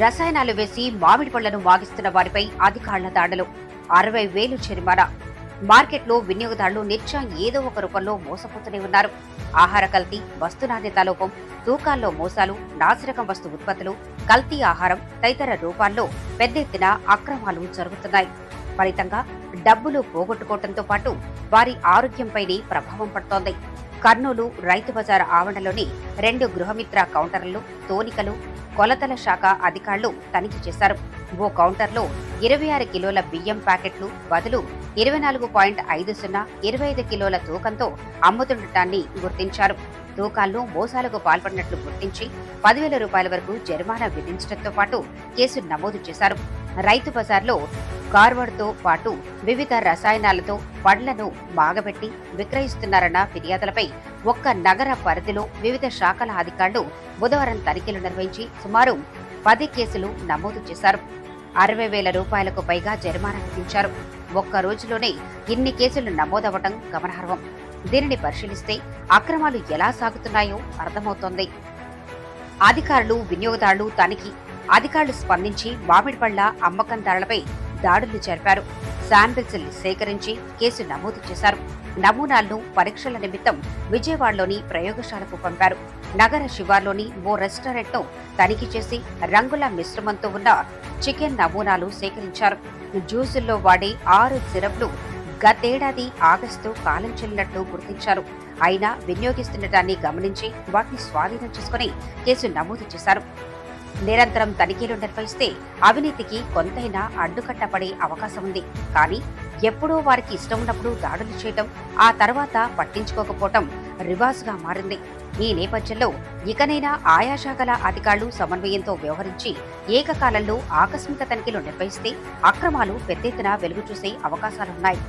రసాయనాలు వేసి మామిడి పళ్ళను మాగిస్తున్న వారిపై అధికారుల దాడులు. అరవై వేలు జరిమానా. మార్కెట్లో వినియోగదారులు నిత్యం ఏదో ఒక రూపంలో మోసపోతూనే ఉన్నారు. ఆహార కల్తీ వస్తు నాణ్యత లోపం తూకాల్లో మోసాలు నాసిరకం వస్తు ఉత్పత్తులు కల్తీ ఆహారం తదితర రూపాల్లో పెద్ద ఎత్తున అక్రమాలు జరుగుతున్నాయి. ఫలితంగా డబ్బులు పోగొట్టుకోవడంతో పాటు వారి ఆరోగ్యంపైనే ప్రభావం పడుతోంది. కర్నూలు రైతు బజార్ ఆవరణలోని రెండు గృహమిత్ర కౌంటర్లు తోనికలు కొలతల శాఖ అధికారులు తనిఖీ చేశారు. ఓ కౌంటర్లో ఇరవై ఆరు కిలోల బియ్యం ప్యాకెట్లు బదులు ఇరవై నాలుగు పాయింట్ ఐదు సున్నా ఇరవై ఐదు కిలోల తూకంతో అమ్ముతుండటాన్ని గుర్తించారు. తూకాల్లో మోసాలకు పాల్పడినట్లు గుర్తించి పదివేల రూపాయల వరకు జరిమానా విధించడంతో పాటు కేసు నమోదు చేశారు. రైతు బజార్లో కార్వర్డ్తో పాటు వివిధ రసాయనాలతో పండ్లను మాగబెట్టి విక్రయిస్తున్నారన్న ఫిర్యాదులపై ఒక్క నగర పరిధిలో వివిధ శాఖల అధికారులు బుధవారం తనిఖీలు నిర్వహించి సుమారు పది కేసులు నమోదు చేశారు. అరవై వేల రూపాయలకు పైగా జరిమానా విధించారు. ఒక్క రోజులోనే ఇన్ని కేసులు నమోదవ్వటం గమనార్హం. దీనిని పరిశీలిస్తే అక్రమాలు ఎలా సాగుతున్నాయో అర్థమవుతోంది. అధికారులు వినియోగదారులు తనిఖీ అధికారులు స్పందించి మామిడి పళ్ళ అమ్మకందారులపై దాడులు జరిపారు. శాంపిల్స్ సేకరించి కేసు నమోదు చేశారు. నమూనాలను పరీక్షల నిమిత్తం విజయవాడలోని ప్రయోగశాలకు పంపారు. నగర శివార్లోని ఓ రెస్టారెంట్ను తనిఖీ చేసి రంగుల మిశ్రమంతో ఉన్న చికెన్ నమూనాలు సేకరించారు. జ్యూసుల్లో వాడే ఆరు సిరప్లు గతేడాది ఆగస్టు కాలం చెల్లినట్లు గుర్తించారు. అయినా వినియోగిస్తుండటాన్ని గమనించి వాటిని స్వాధీనం చేసుకుని కేసు నమోదు చేశారు. నిరంతరం తనిఖీలు నిర్వహిస్తే అవినీతికి కొంతైనా అడ్డుకట్టపడే అవకాశం ఉంది. కానీ ఎప్పుడో వారికి ఇష్టం ఉన్నప్పుడు దాడులు చేయటం ఆ తర్వాత పట్టించుకోకపోవటం రివాజ్గా మారింది. ఈ నేపథ్యంలో ఇకనైనా ఆయా శాఖల అధికారులు సమన్వయంతో వ్యవహరించి ఏకకాలంలో ఆకస్మిక తనిఖీలు నిర్వహిస్తే అక్రమాలు పెద్దెత్తున వెలుగు చూసే అవకాశాలున్నాయి.